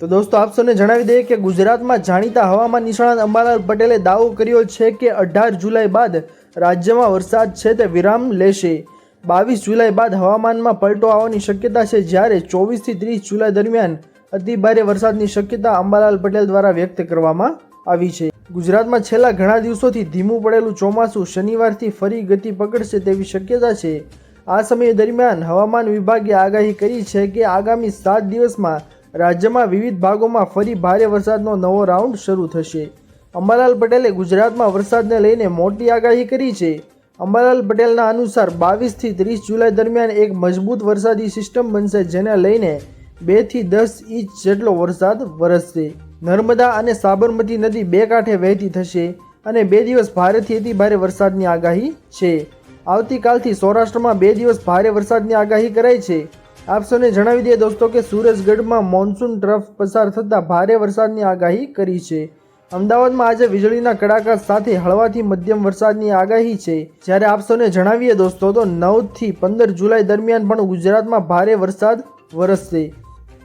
તો દોસ્તો, આપ સૌને જણાવી દઈએ કે ગુજરાતમાં જાણીતા હવામાન નિષ્ણાત અંબાલાલ પટેલે દાવો કર્યો છે કે અઢાર જુલાઈ બાદ રાજ્યમાં વરસાદ છે તે વિરામ લેશે. બાવીસ જુલાઈ બાદ હવામાનમાં પલટો આવવાની શક્યતા છે જ્યારે ચોવીસથી ત્રીસ જુલાઈ દરમિયાન અતિભારે વરસાદની શક્યતા અંબાલાલ પટેલ દ્વારા વ્યક્ત કરવામાં આવી છે. ગુજરાતમાં છેલ્લા ઘણા દિવસોથી ધીમું પડેલું ચોમાસું શનિવારથી ફરી ગતિ પકડશે તેવી શક્યતા છે. આ સમય દરમિયાન હવામાન વિભાગે આગાહી કરી છે કે આગામી સાત દિવસમાં રાજ્યમાં વિવિધ ભાગોમાં ફરી ભારે વરસાદનો નવો રાઉન્ડ શરૂ થશે. અંબાલાલ પટેલે ગુજરાતમાં વરસાદને લઈને મોટી આગાહી કરી છે. અંબાલાલ પટેલના અનુસાર બાવીસથી ત્રીસ જુલાઈ દરમિયાન એક મજબૂત વરસાદી સિસ્ટમ બનશે જેને લઈને બેથી દસ ઇંચ જેટલો વરસાદ વરસશે. નર્મદા અને સાબરમતી નદી બે કાંઠે વહેતી થશે અને બે દિવસ ભારેથી અતિ ભારે વરસાદની આગાહી છે. આવતીકાલથી સૌરાષ્ટ્રમાં બે દિવસ ભારે વરસાદની આગાહી કરાઈ છે. આપ સૌને જણાવી દઈએ દોસ્તો કે સુરજગઢમાં મોન્સૂન ટ્રફ પસાર થતાં ભારે વરસાદની આગાહી કરી છે. અમદાવાદમાં આજે વીજળીના કડાકા સાથે હળવાથી મધ્યમ વરસાદની આગાહી છે. જ્યારે આપ સૌને જણાવીએ દોસ્તો તો નવથી પંદર જુલાઈ દરમિયાન પણ ગુજરાતમાં ભારે વરસાદ વરસશે.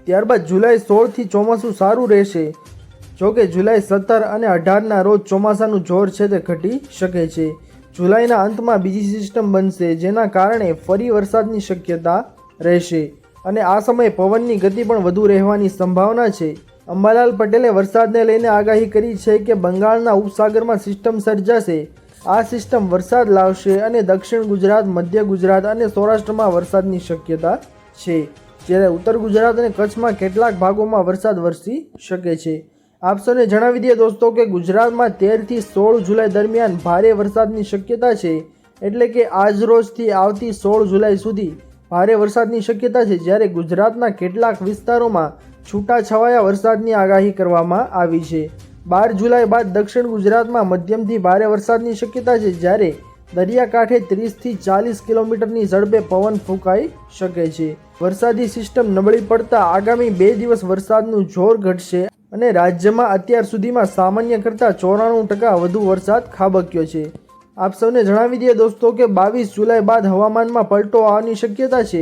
ત્યારબાદ જુલાઈ સોળથી ચોમાસું સારું રહેશે. જોકે જુલાઈ સત્તર અને અઢારના રોજ ચોમાસાનું જોર છે તે ઘટી શકે છે. જુલાઈના અંતમાં બીજી સિસ્ટમ બનશે, જેના કારણે ફરી વરસાદની શક્યતા રહેશે. અને આ સમયે પવનની ગતિ પણ વધુ રહેવાની સંભાવના છે. અંબાલાલ પટેલે વરસાદને લઈને આગાહી કરી છે કે બંગાળના ઉપસાગરમાં સિસ્ટમ સર્જાશે. આ સિસ્ટમ વરસાદ લાવશે અને દક્ષિણ ગુજરાત, મધ્ય ગુજરાત અને સૌરાષ્ટ્રમાં વરસાદની શક્યતા છે. જ્યારે ઉત્તર ગુજરાત અને કચ્છમાં કેટલાક ભાગોમાં વરસાદ વરસી શકે છે. આપ સૌને જણાવી દઈએ દોસ્તો કે ગુજરાતમાં તેરથી સોળ જુલાઈ દરમિયાન ભારે વરસાદની શક્યતા છે. એટલે કે આજ રોજથી આવતી સોળ જુલાઈ સુધી ભારે વરસાદની શક્યતા છે જ્યારે ગુજરાતના કેટલાક વિસ્તારોમાં છૂટાછવાયા વરસાદની આગાહી કરવામાં આવી છે. બાર જુલાઈ બાદ દક્ષિણ ગુજરાતમાં મધ્યમથી ભારે વરસાદની શક્યતા છે જ્યારે દરિયાકાંઠે ત્રીસથી ચાલીસ કિલોમીટરની ઝડપે પવન ફૂંકાઈ શકે છે. વરસાદી સિસ્ટમ નબળી પડતા આગામી બે દિવસ વરસાદનું જોર ઘટશે અને રાજ્યમાં અત્યાર સુધીમાં સામાન્ય કરતાં ચોરાણું ટકા વધુ વરસાદ ખાબક્યો છે. આપ સૌને જણાવી દઈએ દોસ્તો કે બાવીસ જુલાઈ બાદ હવામાનમાં પલટો આવવાની શક્યતા છે.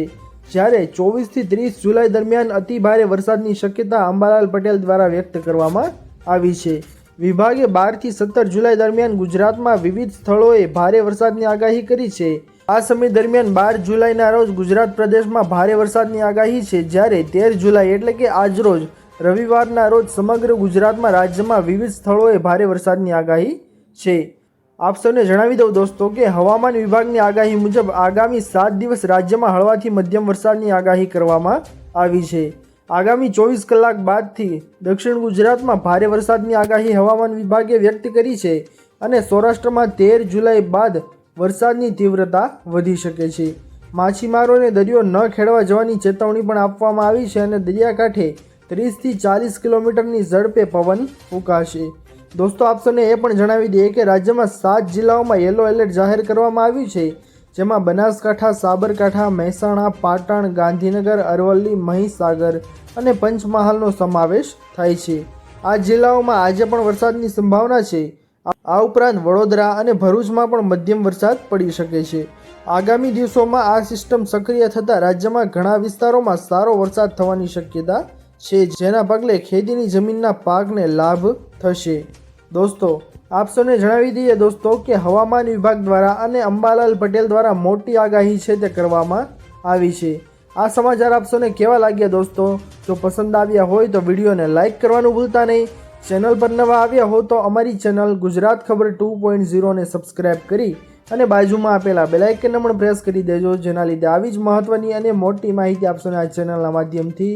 જ્યારે ચોવીસથી ત્રીસ જુલાઈ દરમિયાન અતિ ભારે વરસાદની શક્યતા અંબાલાલ પટેલ દ્વારા વ્યક્ત કરવામાં આવી છે. વિભાગે બારથી સત્તર જુલાઈ દરમિયાન ગુજરાતમાં વિવિધ સ્થળોએ ભારે વરસાદની આગાહી કરી છે. આ સમય દરમિયાન બાર જુલાઈના રોજ ગુજરાત પ્રદેશમાં ભારે વરસાદની આગાહી છે. જ્યારે તેર જુલાઈ એટલે કે આજરોજ રવિવારના રોજ સમગ્ર ગુજરાતમાં રાજ્યમાં વિવિધ સ્થળોએ ભારે વરસાદની આગાહી છે. આપ સૌને જણાવી દઉં દોસ્તો કે હવામાન વિભાગની આગાહી મુજબ આગામી સાત દિવસ રાજ્યમાં હળવાથી મધ્યમ વરસાદની આગાહી કરવામાં આવી છે. આગામી ચોવીસ કલાક બાદથી દક્ષિણ ગુજરાતમાં ભારે વરસાદની આગાહી હવામાન વિભાગે વ્યક્ત કરી છે અને સૌરાષ્ટ્રમાં તેર જુલાઈ બાદ વરસાદની તીવ્રતા વધી શકે છે. માછીમારોને દરિયો ન ખેડવા જવાની ચેતવણી પણ આપવામાં આવી છે અને દરિયાકાંઠે ત્રીસથી ચાલીસ કિલોમીટરની ઝડપે પવન ફૂંકાશે. દોસ્તો, આપ સૌને એ પણ જણાવી દઈએ કે રાજ્યમાં સાત જિલ્લાઓમાં યલો એલર્ટ જાહેર કરવામાં આવ્યું છે, જેમાં બનાસકાંઠા, સાબરકાંઠા, મહેસાણા, પાટણ, ગાંધીનગર, અરવલ્લી, મહીસાગર અને પંચમહાલનો સમાવેશ થાય છે. આ જિલ્લાઓમાં આજે પણ વરસાદની સંભાવના છે. આ ઉપરાંત વડોદરા અને ભરૂચમાં પણ મધ્યમ વરસાદ પડી શકે છે. આગામી દિવસોમાં આ સિસ્ટમ સક્રિય થતાં રાજ્યમાં ઘણા વિસ્તારોમાં સારો વરસાદ થવાની શક્યતા છે, જેના પગલે ખેતીની જમીનના પાકને લાભ થશે. દોસ્તો, આપ સૌને જણાવી દઈએ દોસ્તો કે હવામાન વિભાગ દ્વારા અને અંબાલાલ પટેલ દ્વારા મોટી આગાહી છે તે કરવામાં આવી છે. આ સમાચાર આપ સૌને કેવા લાગ્યા દોસ્તો? જો પસંદ આવ્યા હોય તો વિડીયોને લાઇક કરવાનું ભૂલતા નહીં. ચેનલ પર નવા આવ્યા હો તો અમારી ચેનલ ગુજરાત ખબર ટુ પોઈન્ટ ઝીરોને સબસ્ક્રાઇબ કરી અને બાજુમાં આપેલા બેલાઇકનને પણ પ્રેસ કરી દેજો, જેના લીધે આવી જ મહત્ત્વની અને મોટી માહિતી આપશોને આ ચેનલના માધ્યમથી